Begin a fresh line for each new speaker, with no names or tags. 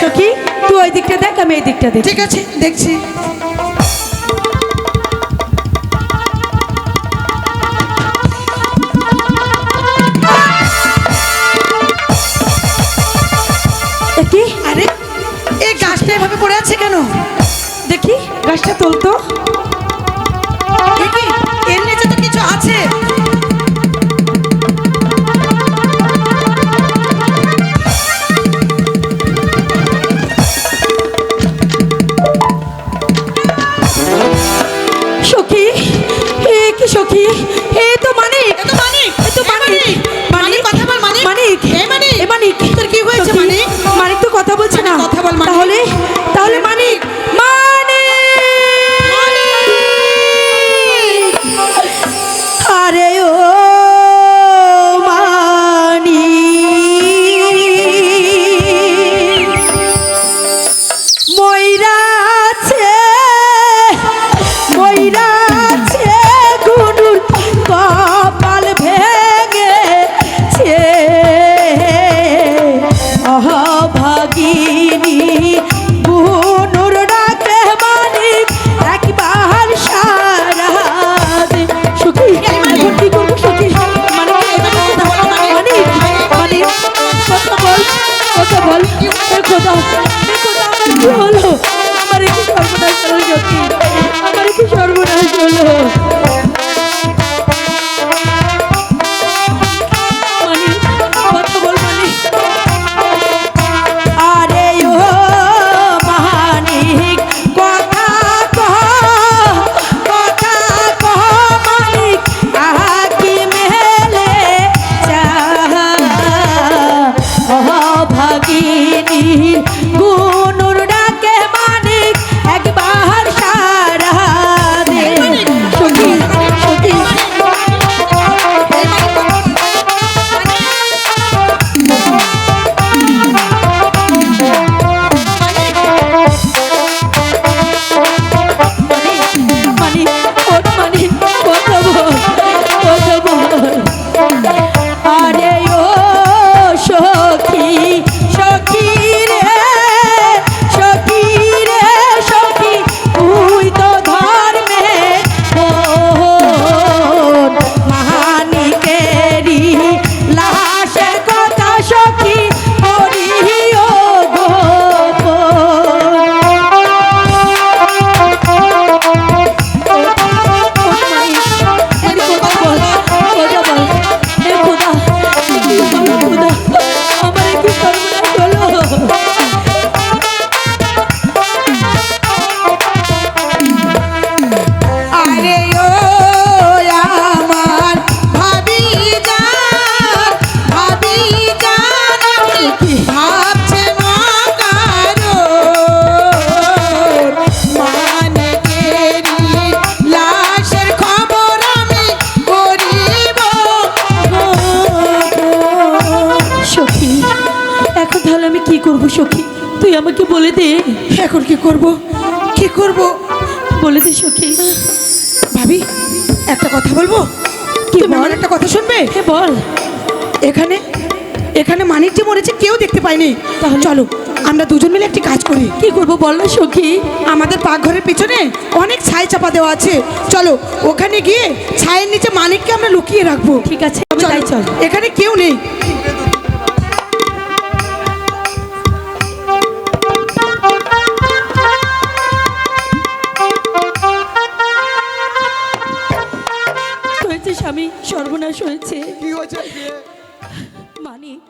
সখী তুই ওই দিকটা দেখ আমি এই দিকটা দেখ
ঠিক আছে দেখছি।
কি?
আরে এই গাছটা এভাবে পড়ে আছে কেন?
দেখি গাছটা তুলতো।
এর নিচে তো কিছু আছে।
কি
কি
করব সখী? তুই আমাকে বলে দে।
এখন কি করব? কি করব?
বলে দে সখী।
ভাবি একটা কথা বলব? তুমি আমার একটা কথা শুনবে?
হে বল?
এখানে এখানে মানিক যে মরেছে কেউ দেখতে পায়নি।
তাহলে?
চলো আমরা দুজন মিলে একটি কাজ করি।
কি করব বল না সখী?
আমাদের পাকঘরের পিছনে অনেক ছাই চাপা দেওয়া আছে। চলো ওখানে গিয়ে ছায়ের নিচে মানিককে আমরা লুকিয়ে রাখব।
ঠিক আছে
চল। এখানে কেউ নেই।
স্বামী সর্বনাশ হয়েছে।
কি হয়েছে?
মানিক